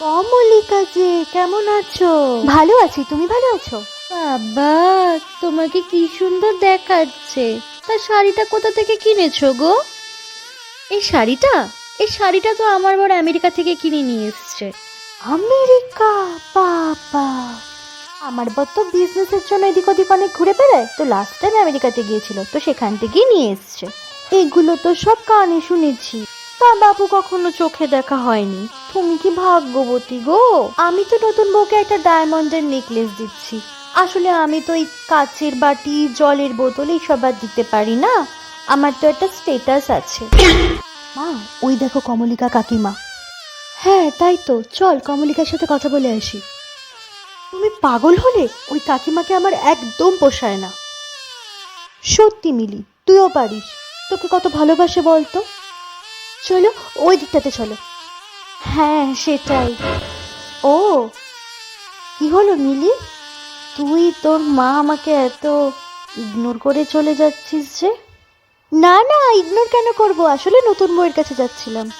কমলিকা যে কেমন আছো? ভালো আছি তুমি ভালো আছো? বাবা তোমাকে কি সুন্দর দেখাচ্ছে। তা শাড়িটা কোথা থেকে কিনেছো গো? এই শাড়িটা? এই শাড়িটা তো আমার বড় আমেরিকা থেকে কিনে নিয়ে এসছে। আমেরিকা? বাবা। আমার বর তো বিজনেসের জন্য এদিক ওদিক অনেক ঘুরে বেড়ায়। তো লাস্ট টাইম আমেরিকাতে গিয়েছিল তো সেখান থেকেই নিয়ে এসছে। এগুলো তো সব কানে শুনেছি। তা বাবু কখনো চোখে দেখা হয়নি। তুমি কি ভাগ্যবতী গো? আমি তো নতুন বউকে একটা ডায়মন্ডের নেকলেস দিচ্ছি। আসলে আমি তো এই কাচের বাটি জলের বোতল এইসব আর দিতে পারি না। আমার তো একটা স্টেটাস আছে। মা ওই দেখো কমলিকা কাকিমা। হ্যাঁ তাই তো। চল কমলিকার সাথে কথা বলে আসি। তুমি পাগল হলে ওই কাকিমাকে আমার একদম পোষায় না। সত্যি মিলি তুইও পারিস। তোকে কত ভালোবাসে বলতো? চলো ওই দিকটাতে চলো। হ্যাঁ সেটাই। ও কি হলো মিলি? তুই তোর মা আমাকে এত ইগনোর করে চলে যাচ্ছিস যে? না না ইগনোর কেন করব? আসলে নতুন বইয়ের কাছে যাচ্ছিলাম।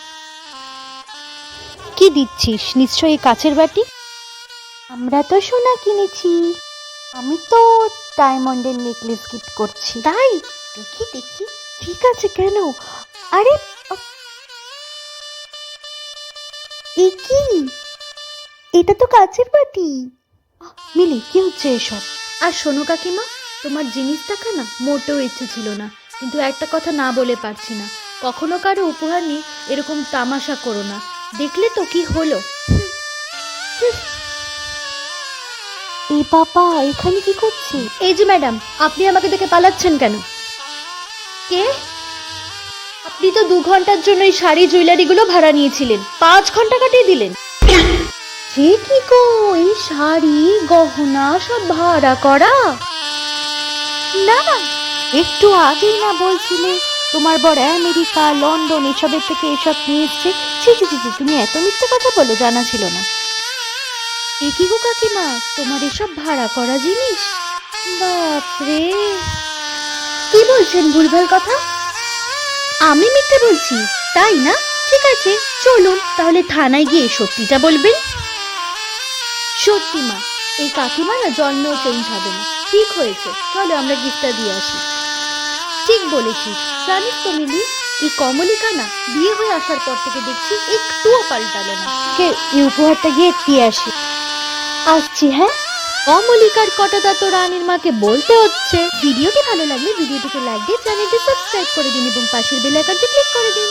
কি দিচ্ছিস? নিশ্চয়ই কাচের বাটি? আমরা তো সোনা কিনেছি। আমি তো ডায়মন্ডের নেকলেস গিফট করছি। তাই? দেখি দেখি। ঠিক আছে কেন? আরে কি? এটা তো কাচের বাটি। মিলি কি হচ্ছে এসব? আর শোনো কাকিমা তোমার জিনিস না মোটেও ইচ্ছে ছিল না। কিন্তু একটা কথা না বলে পারছি না। কখনো কারও উপহার নিয়ে এরকম তামাশা করো না। দেখলে তো কি হলো? এ বাবা এখানে কি করছি? এই যে ম্যাডাম আপনি আমাকে দেখে পালাচ্ছেন কেন? কে? আপনি তো দু ঘণ্টার জন্য এই শাড়ি জুয়েলারিগুলো ভাড়া নিয়েছিলেন। পাঁচ ঘণ্টা কাটিয়ে দিলেন। সে কি গো? এই শাড়ি গহনা সব ভাড়া করা? না একটু আগেই না বলছিলে তোমার বড় আমেরিকা লন্ডন এসবের থেকে এসব নিয়ে এসছে। ছি ছি ছি, তুমি এত মিথ্যে কথা বলো জানা ছিল না। এ কি গো কাকিমা তোমার এসব ভাড়া করা জিনিস? বাপরে! কি বলছেন ভুলভাল কথা? আমি মিথ্যে বলছি তাই না? ঠিক আছে চলুন তাহলে থানায় গিয়ে সত্যিটা বলবেন। সত্যি মা এই কাকিমা না জন্মেও চেঞ্জ হবে না। ঠিক হয়েছে চলো আমরা গিফটটা দিয়ে আসি। ঠিক বলেছিস জানিস তো মিলি এই কমলিকা না বিয়ে হয়ে আসার পর থেকে দেখছি একটুও পাল্টালো না। কে এই উপহারটা গিয়ে দিয়ে আসি। আসছি হ্যাঁ? অমলিকার কটাদাত তো রানীর মাকে বলতে হচ্ছে। ভিডিওটি ভালো লাগলে ভিডিওটিকে লাইক দিয়ে চ্যানেলটি সাবস্ক্রাইব করে দিন এবং পাশের বেল আইকনটি ক্লিক করে দিন।